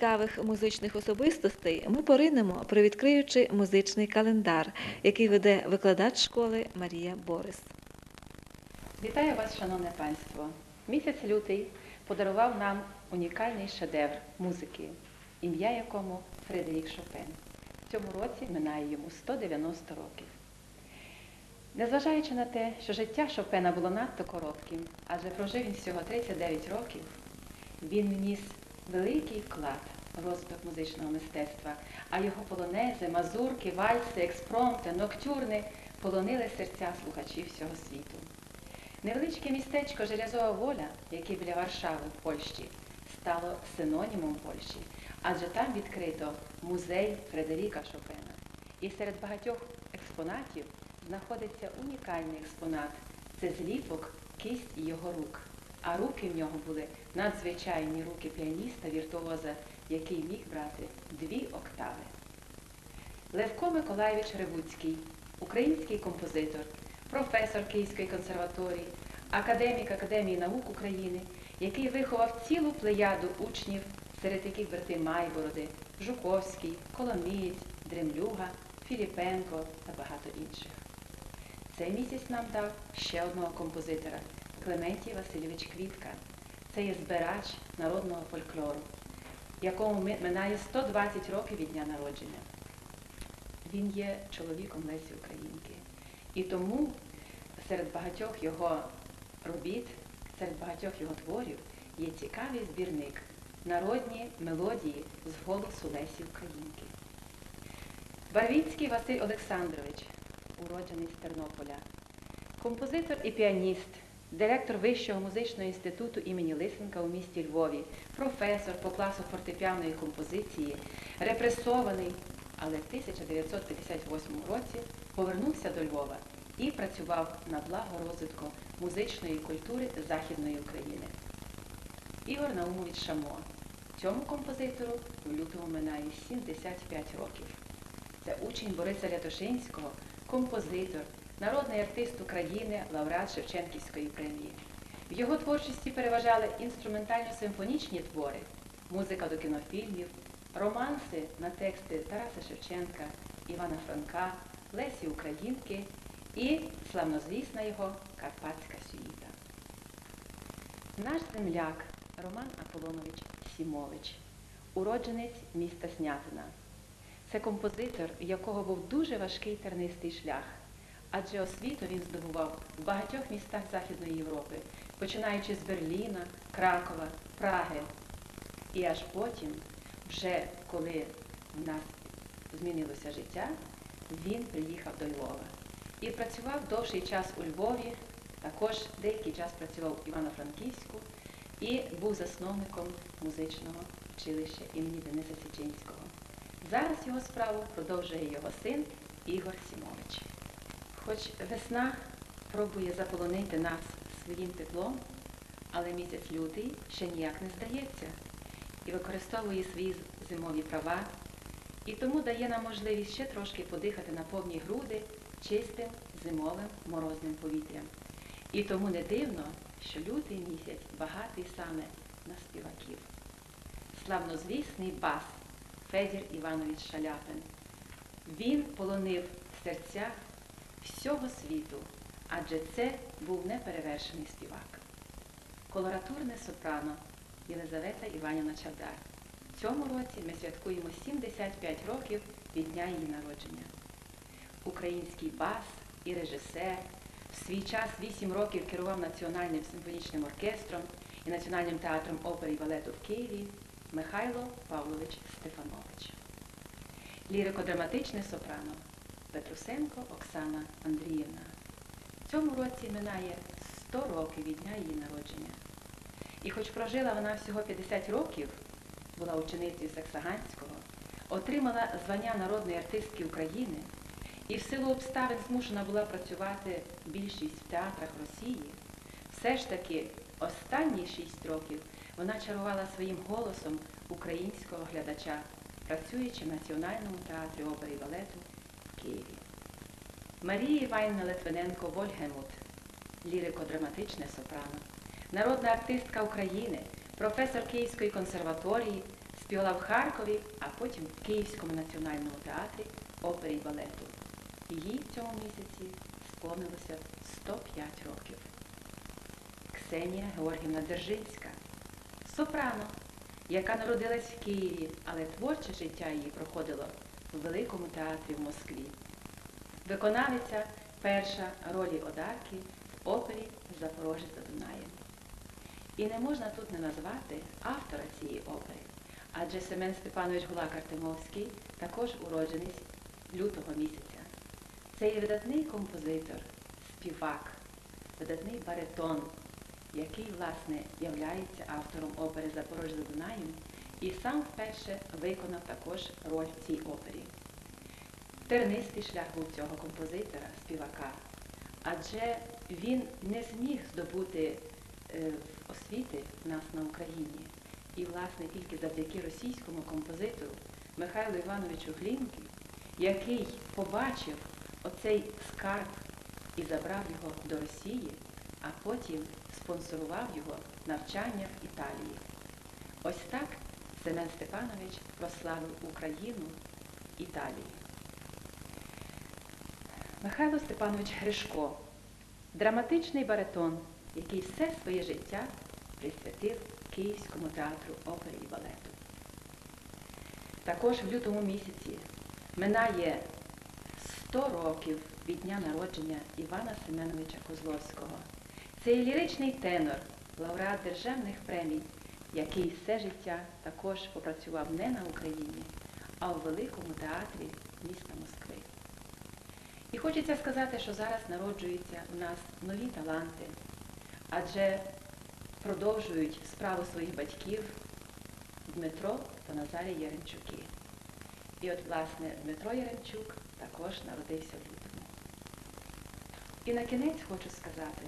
цікавих музичних особистостей ми поринемо, привідкриючи музичний календар, який веде викладач школи Марія Борис. Вітаю вас, шановне панство! Місяць лютий подарував нам унікальний шедевр музики, ім'я якому Фредерік Шопен. В цьому році минає йому 190 років. Незважаючи на те, що життя Шопена було надто коротким, адже прожив він всього 39 років, він вніс великий вклад в розвиток музичного мистецтва, а його полонези, мазурки, вальси, експромти, ноктюрни полонили серця слухачів всього світу. Невеличке містечко Желязова воля, яке біля Варшави в Польщі, стало синонімом Польщі, адже там відкрито музей Фредеріка Шопена. І серед багатьох експонатів знаходиться унікальний експонат це зліпок кисть його рук. А руки в нього були надзвичайні руки піаніста, віртуоза, який міг брати дві октави. Левко Миколаєвич Ревуцький, український композитор, професор Київської консерваторії, академік Академії наук України, який виховав цілу плеяду учнів, серед яких брати Майбороди, Жуковський, Коломієць, Дремлюга, Філіпенко та багато інших. Цей місяць нам дав ще одного композитора Клементій Васильович Квітка. Це є збирач народного фольклору, якому минає 120 років від дня народження. Він є чоловіком Лесі Українки. І тому серед багатьох його робіт, серед багатьох його творів є цікавий збірник Народні мелодії з голосу Лесі Українки. Барвінський Василь Олександрович, уроджений з Тернополя, композитор і піаніст, директор Вищого музичного інституту імені Лисенка у місті Львові, професор по класу фортепіаної композиції, репресований, але в 1958 році повернувся до Львова і працював на благо розвитку музичної культури Західної України. Ігор Наумович Шамо. Цьому композитору в лютому минає 75 років. Це учень Бориса Рятошинського, композитор, народний артист України, лауреат Шевченківської премії. В його творчості переважали інструментально-симфонічні твори, музика до кінофільмів, романси на тексти Тараса Шевченка, Івана Франка, Лесі Українки і славнозвісна його Карпатська сюїта. Наш земляк Роман Аполлонович Сімович, уродженець міста Снятина. Це композитор, якого був дуже важкий тернистий шлях, адже освіту він здобував в багатьох містах Західної Європи, починаючи з Берліна, Кракова, Праги. І аж потім, вже коли в нас змінилося життя, він приїхав до Львова і працював довший час у Львові, також деякий час працював в Івано-Франківську і був засновником музичного училища імені Дениса Січинського. Зараз його справу продовжує його син Ігор Сімович. Хоч весна пробує заполонити нас своїм теплом, але місяць лютий ще ніяк не здається і використовує свої зимові права, і тому дає нам можливість ще трошки подихати на повні груди чистим зимовим морозним повітрям. І тому не дивно, що лютий місяць багатий саме на співаків. Славнозвісний бас Федір Іванович Шаляпин. Він полонив серця всього світу, адже це був неперевершений співак. Колоратурне сопрано Єлизавета Іванівна Чавдар. В цьому році ми святкуємо 75 років від дня її народження. Український бас і режисер в свій час 8 років керував Національним симфонічним оркестром і Національним театром опери і балету в Києві Михайло Павлович Стефанович. Лірико-драматичне сопрано Петрусенко Оксана Андріївна. В цьому році минає 100 років від дня її народження. І хоч прожила вона всього 50 років, була ученицею Саксаганського, отримала звання народної артистки України і в силу обставин змушена була працювати більшість в театрах Росії, все ж таки останні 6 років вона чарувала своїм голосом українського глядача, працюючи в Національному театрі опери і балету Києві. Марія Іванівна Литвиненко Вольгемут, лірико-драматичне сопрано, народна артистка України, професор Київської консерваторії, Співала в Харкові, а потім в Київському національному театрі опери і балету. Їй в цьому місяці сповнилося 105 років. Ксенія Георгівна Держинська, сопрано, яка народилась в Києві, але творче життя її проходило в Великому театрі в Москві. Виконавиця перша ролі Одарки в опері Запорожець за Дунаєм. І не можна тут не назвати автора цієї опери, адже Семен Степанович Гулак Артемовський також уродженець лютого місяця. Це є видатний композитор, співак, видатний баритон, який, власне, являється автором опери Запорожець за Дунаєм і сам вперше виконав також роль в цій опері. Тернистий шлях був цього композитора, співака, адже він не зміг здобути е, освіти в нас на Україні. І, власне, тільки завдяки російському композитору Михайлу Івановичу Глінки, який побачив оцей скарб і забрав його до Росії, а потім спонсорував його навчання в Італії. Ось так Семен Степанович прославив Україну Італії. Михайло Степанович Гришко, драматичний баритон, який все своє життя присвятив Київському театру опери і балету. Також в лютому місяці минає 100 років від дня народження Івана Семеновича Козловського. Це є ліричний тенор, лауреат державних премій, який все життя також попрацював не на Україні, а у Великому театрі міста Москви. І хочеться сказати, що зараз народжуються у нас нові таланти, адже продовжують справу своїх батьків Дмитро та Назарій Яремчуки. І от, власне, Дмитро Яремчук також народився в лютому. І на кінець хочу сказати,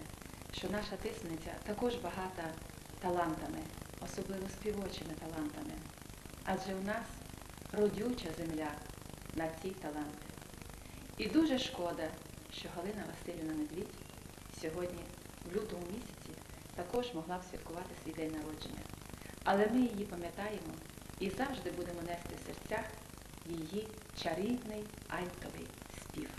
що наша тисниця також багата талантами, особливо співочими талантами. Адже у нас родюча земля на ці таланти. І дуже шкода, що Галина Васильівна Медвідь сьогодні, в лютому місяці, також могла б святкувати свій день народження. Але ми її пам'ятаємо і завжди будемо нести в серцях її чарівний альтовий спів.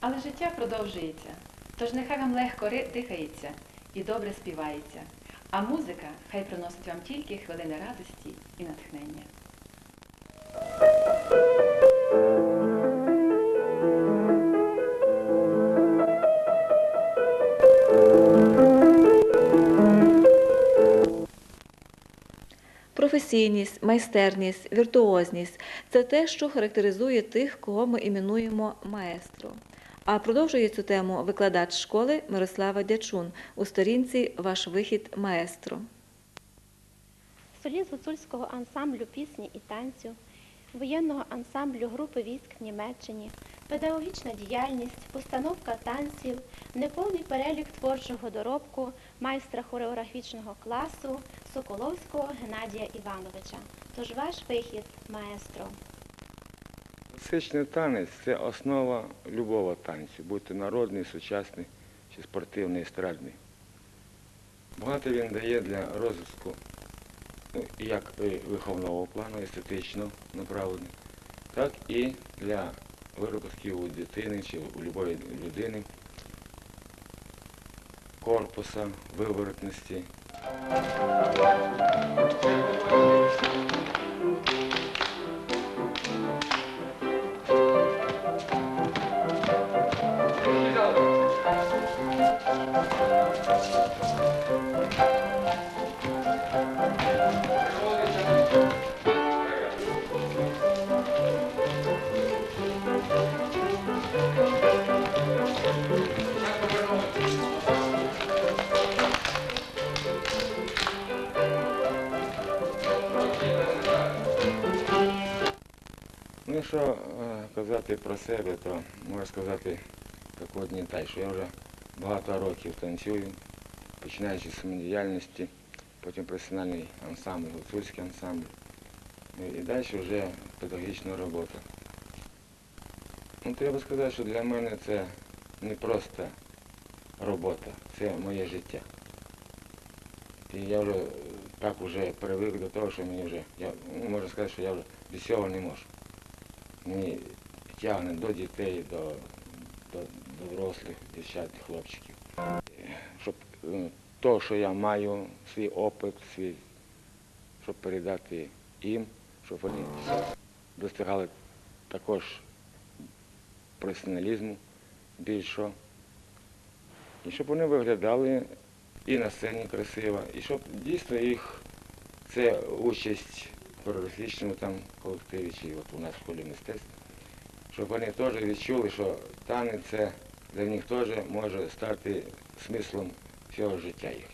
Але життя продовжується, тож нехай вам легко дихається і добре співається, а музика хай приносить вам тільки хвилини радості і натхнення. Професійність, майстерність, віртуозність це те, що характеризує тих, кого ми іменуємо маестро. А продовжує цю тему викладач школи Мирослава Дячун у сторінці Ваш вихід маестро. соліст гуцульського ансамблю пісні і танцю, воєнного ансамблю групи військ в Німеччині, педагогічна діяльність, постановка танців, неповний перелік творчого доробку майстра хореографічного класу Соколовського Геннадія Івановича. Тож ваш вихід, маестро. Класичний танець це основа любого танцю, будь то народний, сучасний чи спортивний, естрадний. Багато він дає для розвитку ну, як виховного плану, естетично направлений, так і для виробки у дитини чи у любої людини, корпуса, виворотності. Якщо е, казати про себе, то можу сказати так от не так, що я вже багато років танцюю, починаючи з самодіяльності, потім професіональний ансамбль, гуцульський ансамбль. Ну, і далі вже педагогічна робота. Ну, треба сказати, що для мене це не просто робота, це моє життя. І я вже так вже привик до того, що мені вже, я, ну, можна сказати, що я вже без цього не можу. Мені тягне до дітей, до, до, до дорослих дівчат, хлопчиків. Щоб е, то, що я маю, свій опит, свій, щоб передати їм, щоб вони достигали також професіоналізму більшого. І щоб вони виглядали і на сцені красиво, і щоб дійсно їх це участь в хореографічному там колективі, чи от у нас в школі мистецтв, щоб вони теж відчули, що танець це для них теж може стати смислом всього життя їх.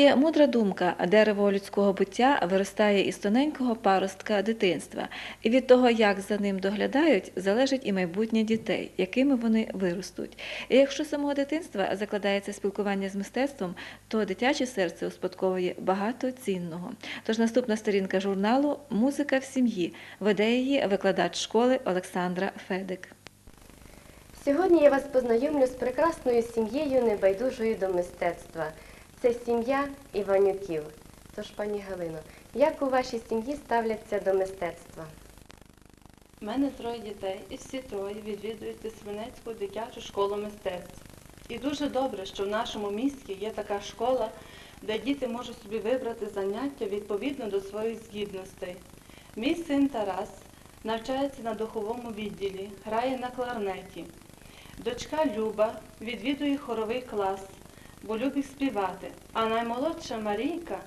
Існує мудра думка, дерево людського буття виростає із тоненького паростка дитинства, і від того, як за ним доглядають, залежить і майбутнє дітей, якими вони виростуть. І якщо самого дитинства закладається спілкування з мистецтвом, то дитяче серце успадковує багато цінного. Тож наступна сторінка журналу Музика в сім'ї веде її викладач школи Олександра Федик. Сьогодні я вас познайомлю з прекрасною сім'єю небайдужою до мистецтва. Це сім'я Іванюків. Тож, пані Галино, як у вашій сім'ї ставляться до мистецтва? У мене троє дітей, і всі троє відвідують Тисменецьку дитячу школу мистецтв. І дуже добре, що в нашому місті є така школа, де діти можуть собі вибрати заняття відповідно до своїх здібностей. Мій син Тарас навчається на духовому відділі, грає на кларнеті. Дочка Люба відвідує хоровий клас, бо любить співати. А наймолодша Марійка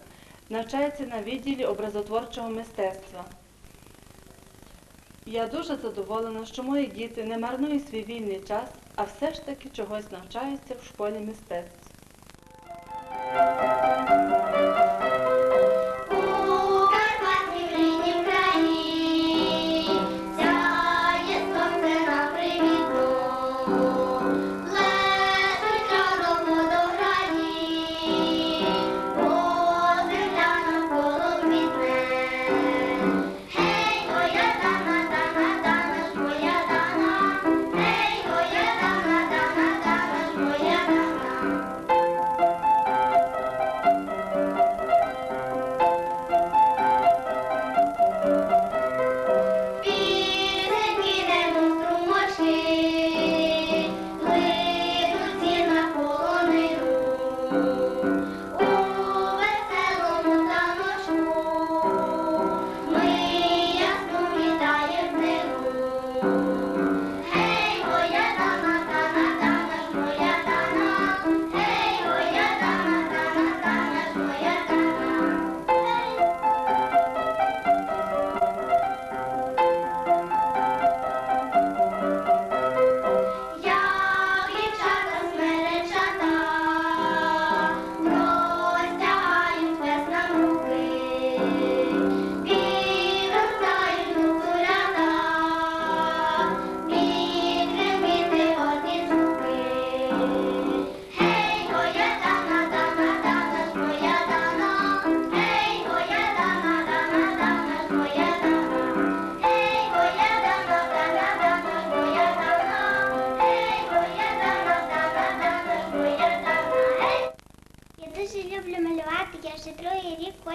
навчається на відділі образотворчого мистецтва. Я дуже задоволена, що мої діти не марнують свій вільний час, а все ж таки чогось навчаються в школі мистецтв.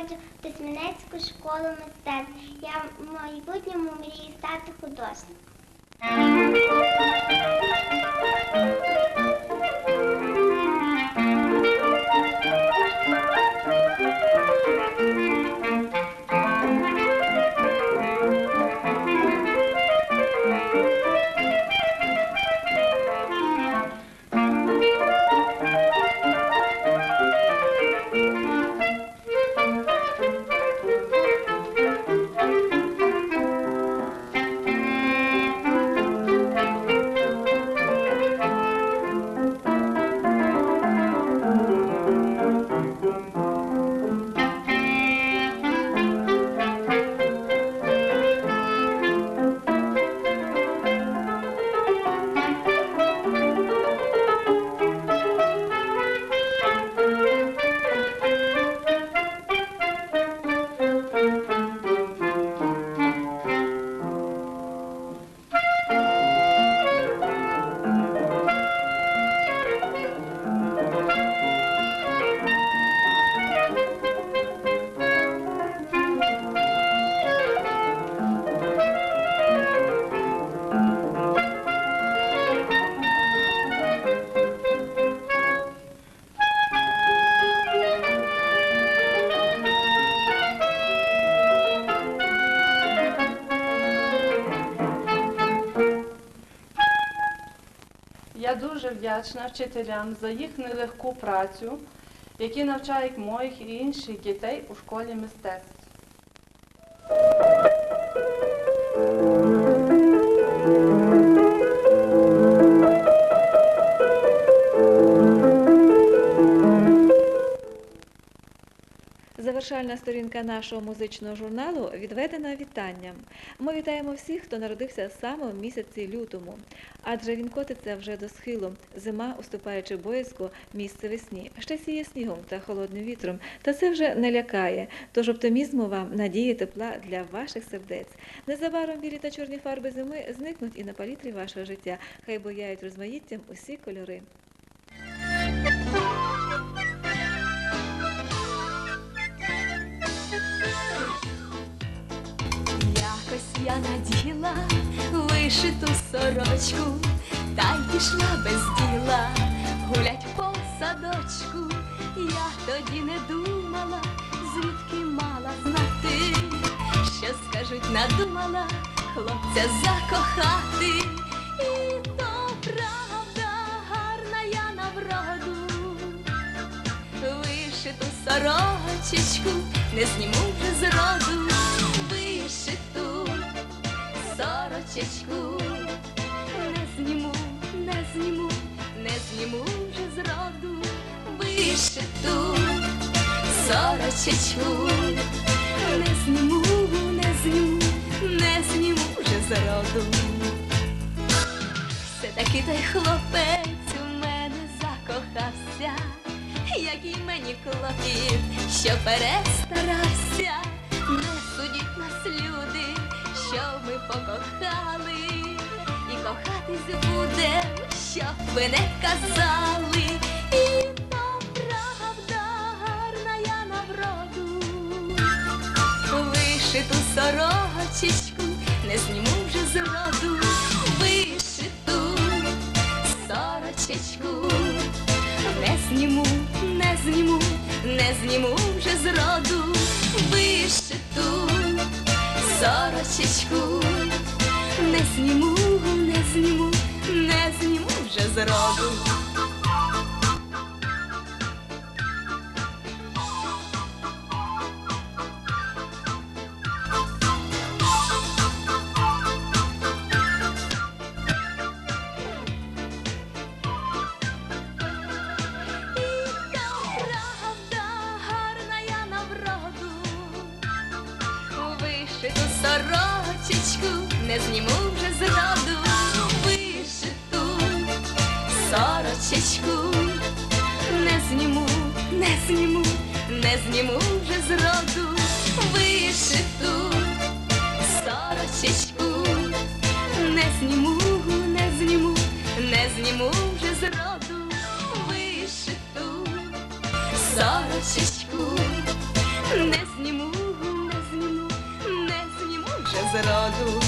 Ходжу в школу мистецтв. Я в майбутньому мрію стати художником. Дуже вдячна вчителям за їх нелегку працю, які навчають моїх і інших дітей у школі мистецтв. Завершальна сторінка нашого музичного журналу відведена вітанням. Ми вітаємо всіх, хто народився саме в місяці лютому, адже він котиться вже до схилу. Зима, уступаючи боязко, місце весні, ще сіє снігом та холодним вітром. Та це вже не лякає. Тож оптимізму вам, надії, тепла для ваших сердець. Незабаром білі та чорні фарби зими зникнуть і на палітрі вашого життя. Хай бояють розмаїттям усі кольори. Наділа вишиту сорочку, та й пішла без діла гулять по садочку. Я тоді не думала, звідки мала знати, що скажуть, надумала хлопця закохати. І то правда, гарна я на вроду вишиту сорочечку не зніму вже зроду, вишиту сорочечку не зніму, не зніму, не зніму вже зроду, вишиту сорочечку не зніму, не зніму, не зніму вже зроду. Все таки той хлопець у мене закохався, який мені клопіт, що перестарався, не судіть нас, люди, що ми покохали, і кохатись будем, щоб ви не казали, і то правда гарна я на вроду вишиту сорочечку не зніму вже зроду, вишиту сорочечку не зніму, не зніму, не зніму вже зроду. Правда, сорочечку не зніму вже зроду, вишиту сорочечку не зніму, не зніму, не зніму вже зроду, вишиту сорочечку не зніму, не зніму, не зніму вже зроду, вишиту сорочечку. Зніму,